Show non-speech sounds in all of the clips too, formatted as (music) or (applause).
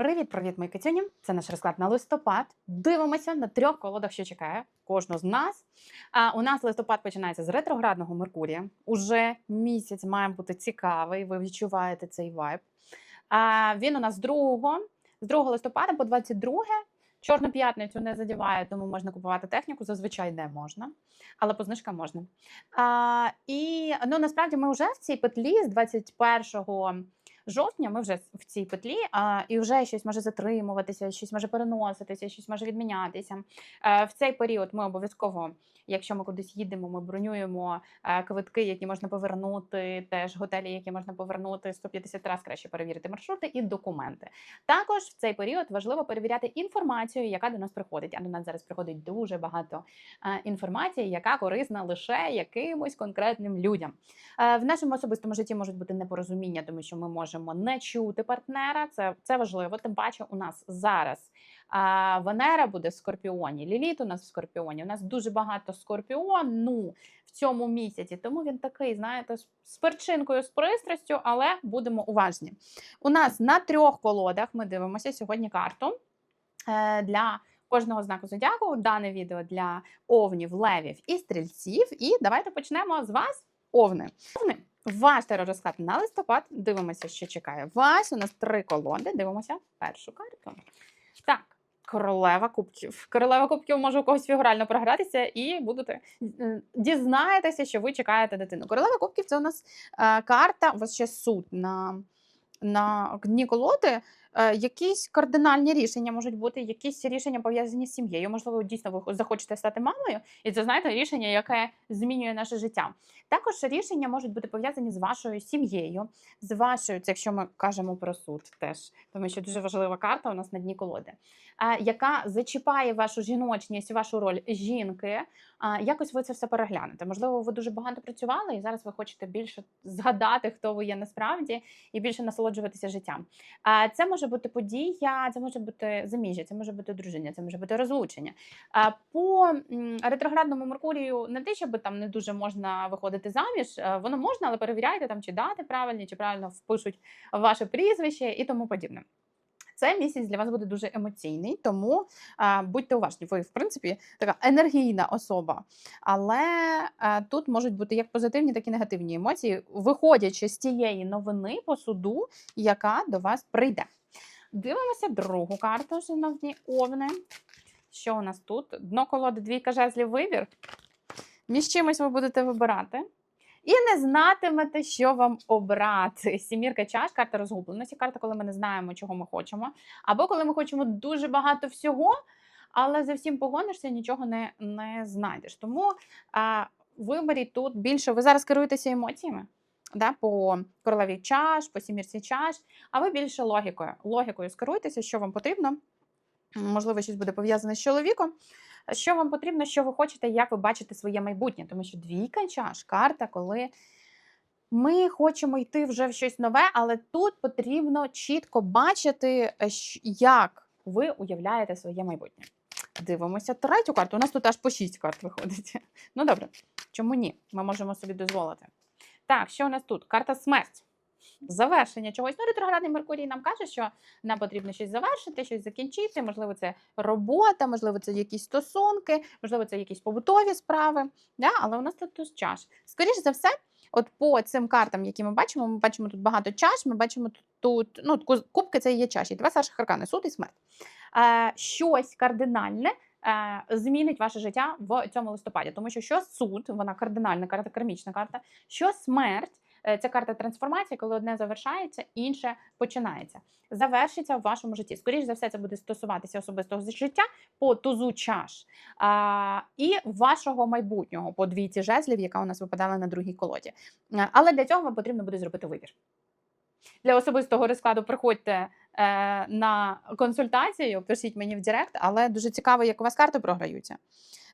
Привіт-привіт, мої китюні! Це наш розклад на листопад. Дивимося на трьох колодах, що чекає кожну з нас. А, у нас листопад починається з ретроградного Меркурія. Уже місяць має бути цікавий. Ви відчуваєте цей вайб. А, він у нас з 2, з 2 листопада по 22. Чорну п'ятницю не задіває, тому можна купувати техніку. Зазвичай не можна, але по знижкам можна. А, і ну насправді ми вже в цій петлі з 21 жовтня ми вже в цій петлі, а, і вже щось може затримуватися, щось може переноситися, щось може відмінятися. Е, в цей період ми обов'язково, якщо ми кудись їдемо, ми бронюємо е, квитки, які можна повернути, теж готелі, які можна повернути 150 разів краще перевірити маршрути і документи. Також в цей період важливо перевіряти інформацію, яка до нас приходить. А до нас зараз приходить дуже багато е, інформації, яка корисна лише якимось конкретним людям. Е, В нашому особистому житті можуть бути непорозуміння, тому що ми можемо не чути партнера. Це, це важливо. Тим паче, у нас зараз а, Венера буде в Скорпіоні, Ліліт у нас в Скорпіоні. У нас дуже багато скорпіону в цьому місяці. Тому він такий, знаєте, з- перчинкою, з пристрастю, але будемо уважні. У нас на трьох колодах ми дивимося сьогодні карту е, для. Кожного знаку зодіаку дане відео для овнів, левів і стрільців. І давайте почнемо з вас, овни. Овни, ваш теророзклад на листопад. Дивимося, що чекає вас. У нас три колоди. Дивимося першу карту. Так, королева кубків. Королева кубків може у когось фігурально програтися, і будете дізнаєтеся, що ви чекаєте дитину. Королева кубків це у нас е, карта, у вас ще суд на, на дні колоди. Е, Якісь кардинальні рішення можуть бути, якісь рішення пов'язані з сім'єю. Можливо, дійсно ви захочете стати мамою, і це знаєте рішення, яке змінює наше життя. Також рішення можуть бути пов'язані з вашою сім'єю, з вашою, це якщо ми кажемо про суд, теж тому що дуже важлива карта у нас на дні колоди, яка зачіпає вашу жіночність, вашу роль жінки. Якось ви це все переглянете. Можливо, ви дуже багато працювали, і зараз ви хочете більше згадати, хто ви є насправді, і більше насолоджуватися життям. Це може бути подія, це може бути заміжжя, це може бути друження, це може бути розлучення. По ретроградному Меркурію не те, щоб там не дуже можна виходити заміж, е, воно можна, але перевіряйте там, чи дати правильні, чи правильно впишуть ваше прізвище і тому подібне. Цей місяць для вас буде дуже емоційний, тому а, будьте уважні. Ви, в принципі, така енергійна особа. Але а, тут можуть бути як позитивні, так і негативні емоції, виходячи з тієї новини по суду, яка до вас прийде. Дивимося другу карту, шановні овни. Що у нас тут? Дно колоди, двійка жезлів, вибір. Між чимось ви будете вибирати. І не знатимете, що вам обрати. (laughs) Сімірка чаш, карта розгубленості, карта, коли ми не знаємо, чого ми хочемо. Або коли ми хочемо дуже багато всього, але за всім погонишся, нічого не, не знайдеш. Тому а, виберіть тут більше. Ви зараз керуєтеся емоціями. Да, по королеві чаш, по сімірці чаш, а ви більше логікою. Логікою скеруйтеся, що вам потрібно. Можливо, щось буде пов'язане з чоловіком. Що вам потрібно, що ви хочете, як ви бачите своє майбутнє? Тому що двійка чаш, карта, коли ми хочемо йти вже в щось нове, але тут потрібно чітко бачити, е, як ви уявляєте своє майбутнє. Дивимося третю карту. У нас тут аж по шість карт виходить. Ну добре, чому ні? Ми можемо собі дозволити. Так, що у нас тут? Карта смерть. Завершення чогось. Ну, ретроградний Меркурій нам каже, що нам потрібно щось завершити, щось закінчити. Можливо, це робота, можливо, це якісь стосунки, можливо, це якісь побутові справи. Да? Але у нас тут чаш. Скоріше за все, от по цим картам, які ми бачимо, ми бачимо тут багато чаш, ми бачимо тут, ну, кубки це є чаші. Два старших аркани, суд і смерть. Е, щось кардинальне. Е, Змінить ваше життя в цьому листопаді, тому що що суд, вона кардинальна карта, кармічна карта, що смерть, Це карта трансформації, коли одне завершається, інше починається. Завершиться в вашому житті. Скоріше за все, це буде стосуватися особистого життя по тузу чаш а, і вашого майбутнього по двійці жезлів, яка у нас випадала на другій колоді. Е, Але для цього вам потрібно буде зробити вибір. Для особистого розкладу приходьте на консультацію, пишіть мені в Директ, але дуже цікаво, як у вас карти програються.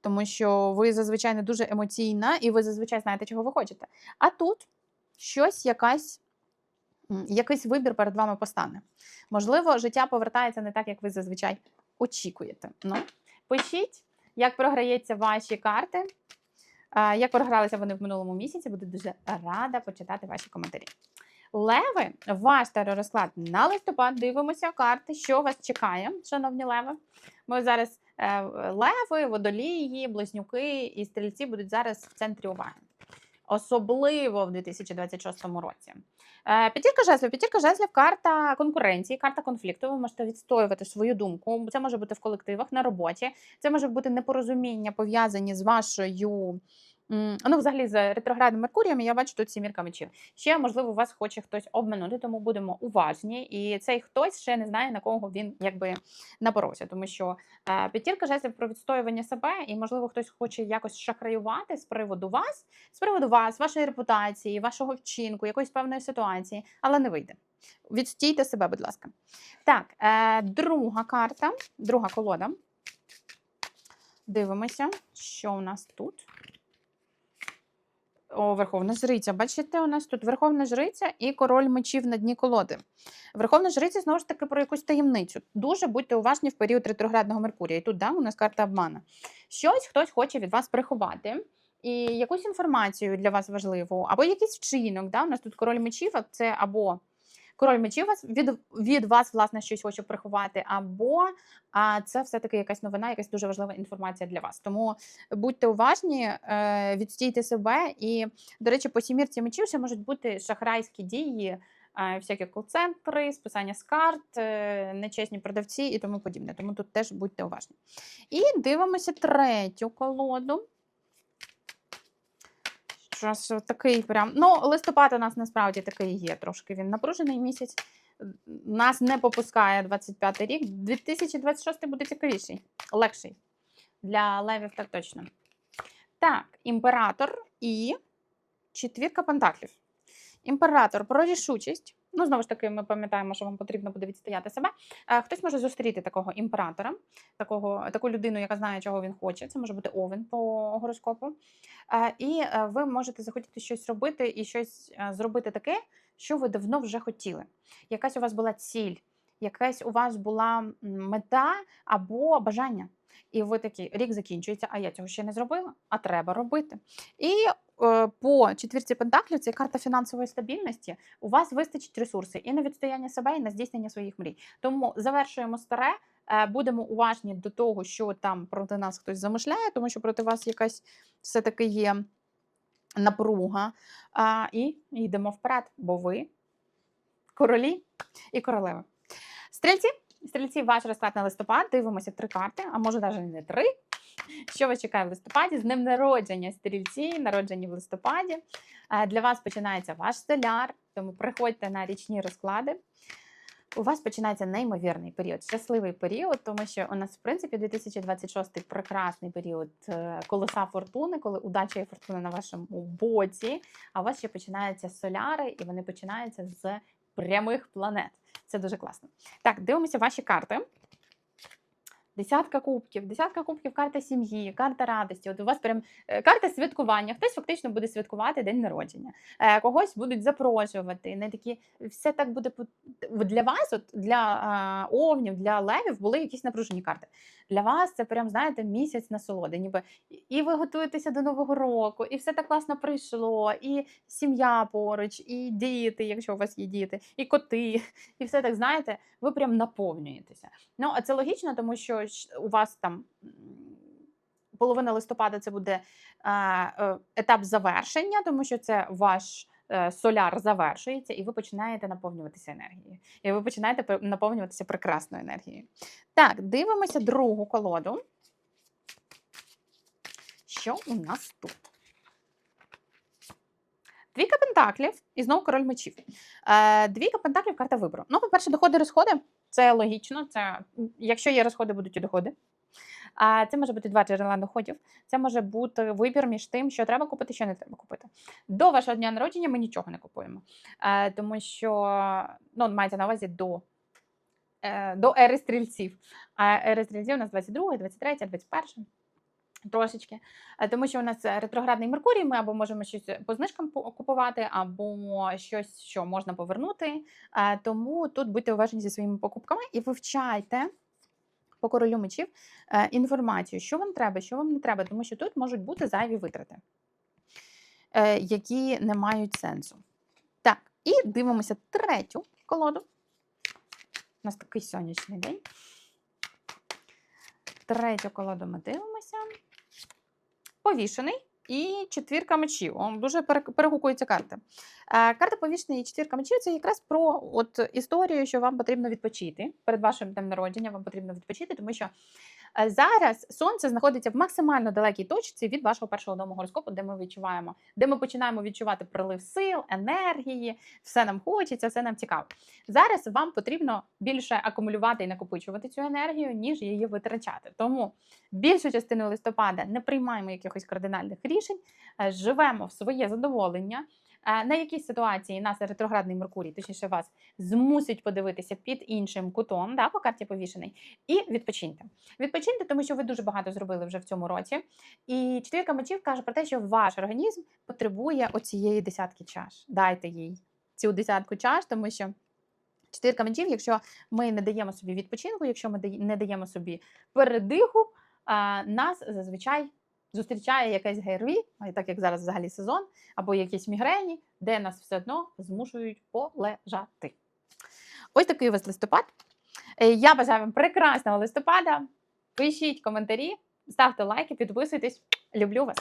Тому що ви зазвичай не дуже емоційна, і ви зазвичай знаєте, чого ви хочете. А тут щось, якась, якийсь вибір перед вами постане. Можливо, життя повертається не так, як ви зазвичай очікуєте. Ну, пишіть, як програється ваші карти, як програлися вони в минулому місяці. Буду дуже рада почитати ваші коментарі. Леви, ваш теророзклад на листопад. Дивимося карти, що вас чекає, шановні леви. Ми зараз е, леви, водолії, близнюки і стрільці будуть зараз в центрі уваги. Особливо в 2026 році. Е, П'ятірка жезлів. П'ятірка жезлів карта конкуренції, карта конфлікту. Ви можете відстоювати свою думку. Це може бути в колективах, на роботі. Це може бути непорозуміння пов'язані з вашою. Ну, взагалі, з ретроградним Меркурієм, я бачу тут сімірка мечів. Ще, можливо, вас хоче хтось обманути, тому будемо уважні. І цей хтось ще не знає, на кого він якби напоровся. Тому що е, п'ятірка жезлів про відстоювання себе, і, можливо, хтось хоче якось шахраювати з приводу вас, з приводу вас, вашої репутації, вашого вчинку, якоїсь певної ситуації, але не вийде. Відстійте себе, будь ласка. Так, е, друга карта, друга колода. Дивимося, що у нас тут. О, Верховна Жриця. Бачите, у нас тут Верховна Жриця і король мечів на дні колоди. Верховна Жриця, знову ж таки, про якусь таємницю. Дуже будьте уважні в період ретроградного Меркурія. І тут да, у нас карта обмана. Щось хтось хоче від вас приховати. І якусь інформацію для вас важливу, або якийсь вчинок. Да? У нас тут король мечів, це або король мечів від, від вас, власне, щось хоче приховати, або а, це все-таки якась новина, якась дуже важлива інформація для вас. Тому будьте уважні, е, відстійте себе. І, до речі, по сімірці мечів ще можуть бути шахрайські дії, е, всякі кол-центри, списання з карт, е, нечесні продавці і тому подібне. Тому тут теж будьте уважні. І дивимося третю колоду. Щось такий прям. Ну, листопад у нас насправді такий є. Трошки він напружений місяць. Нас не попускає 25 рік. 2026 буде цікавіший, легший. Для левів так точно. Так, імператор і четвірка пентаклів. Імператор про рішучість. Ну, знову ж таки, ми пам'ятаємо, що вам потрібно буде відстояти себе. Е, Хтось може зустріти такого імператора, такого, таку людину, яка знає, чого він хоче. Це може бути овен по гороскопу. Е, І е, ви можете захотіти щось робити і щось зробити таке, що ви давно вже хотіли. Якась у вас була ціль, якась у вас була мета або бажання. І ви такі, рік закінчується, а я цього ще не зробила, а треба робити. І по четвірці пентаклів це карта фінансової стабільності. У вас вистачить ресурси і на відстояння себе, і на здійснення своїх мрій. Тому завершуємо старе. е, Будемо уважні до того, що там проти нас хтось замишляє, тому що проти вас якась все-таки є напруга. І йдемо вперед, бо ви королі і королеви. Стрільці, стрільці, ваш розклад на листопад. Дивимося три карти, а може навіть не три. Що вас чекає в листопаді? З днем народження стрільці, народжені в листопаді. Е, Для вас починається ваш соляр, тому приходьте на річні розклади. У вас починається неймовірний період, щасливий період, тому що у нас, в принципі, 2026 прекрасний період е, колеса фортуни, коли удача і фортуна на вашому боці. А у вас ще починаються соляри, і вони починаються з прямих планет. Це дуже класно. Так, дивимося ваші карти. Десятка кубків, десятка кубків, карта сім'ї, карта радості. От у вас прям е, карта святкування. Хтось фактично буде святкувати день народження, Е, когось будуть запрошувати. Не такі все так буде для вас, от для овнів, для левів були якісь напружені карти. Для вас це прям знаєте місяць насолоди. Ніби і ви готуєтеся до нового року, і все так класно прийшло, і сім'я поруч, і діти, якщо у вас є діти, і коти, (laughs) і все так знаєте, ви прям наповнюєтеся. Ну, а це логічно, тому що у вас там половина листопада це буде е, етап завершення, тому що це ваш е, соляр завершується, і ви починаєте наповнюватися енергією. І ви починаєте наповнюватися прекрасною енергією. Так, дивимося другу колоду. Що у нас тут? Двійка пентаклів і знову король мечів. Е, двійка пентаклів карта вибору. Ну, по-перше, доходи розходи. Це логічно. Це, якщо є розходи, будуть і доходи. А це може бути два джерела доходів. Це може бути вибір між тим, що треба купити, що не треба купити. До вашого дня народження ми нічого не купуємо, тому що ну, мається на увазі до, е, до ери стрільців. А ери стрільців у нас 22, 23, 21. Трошечки, Е, тому що у нас е, ретроградний Меркурій, ми або можемо щось по знижкам купувати, або щось, що можна повернути. Е, Тому тут будьте уважні зі своїми покупками і вивчайте по королю мечів е, інформацію, що вам треба, що вам не треба, тому що тут можуть бути зайві витрати, е, які не мають сенсу. Так, І дивимося третю колоду. У нас такий сонячний день. Третю колоду ми дивимося. Повішений і четвірка мечів. О, дуже пере- перегукуються карти. Е, карта повішений і четвірка мечів це якраз про от історію, що вам потрібно відпочити. Перед вашим днем народження вам потрібно відпочити, тому що е, зараз сонце знаходиться в максимально далекій точці від вашого першого дому гороскопу, де ми відчуваємо, де ми починаємо відчувати прилив сил, енергії, все нам хочеться, все нам цікаво. Зараз вам потрібно більше акумулювати і накопичувати цю енергію, ніж її витрачати. Тому більшу частину листопада не приймаємо якихось кардинальних рішень, е, живемо в своє задоволення. Е, На якісь ситуації нас ретроградний Меркурій, точніше вас, змусить подивитися під іншим кутом, да, по карті повішений, і відпочиньте. Відпочиньте, тому що ви дуже багато зробили вже в цьому році. І четвірка мечів каже про те, що ваш організм потребує оцієї десятки чаш. Дайте їй цю десятку чаш, тому що четвірка мечів, якщо ми не даємо собі відпочинку, якщо ми не даємо собі передиху, нас зазвичай зустрічає якесь ГРВІ, так як зараз взагалі сезон, або якісь мігрені, де нас все одно змушують полежати. Ось такий у вас листопад. Е, Я бажаю вам прекрасного листопада. Пишіть коментарі, ставте лайки, підписуйтесь. Люблю вас.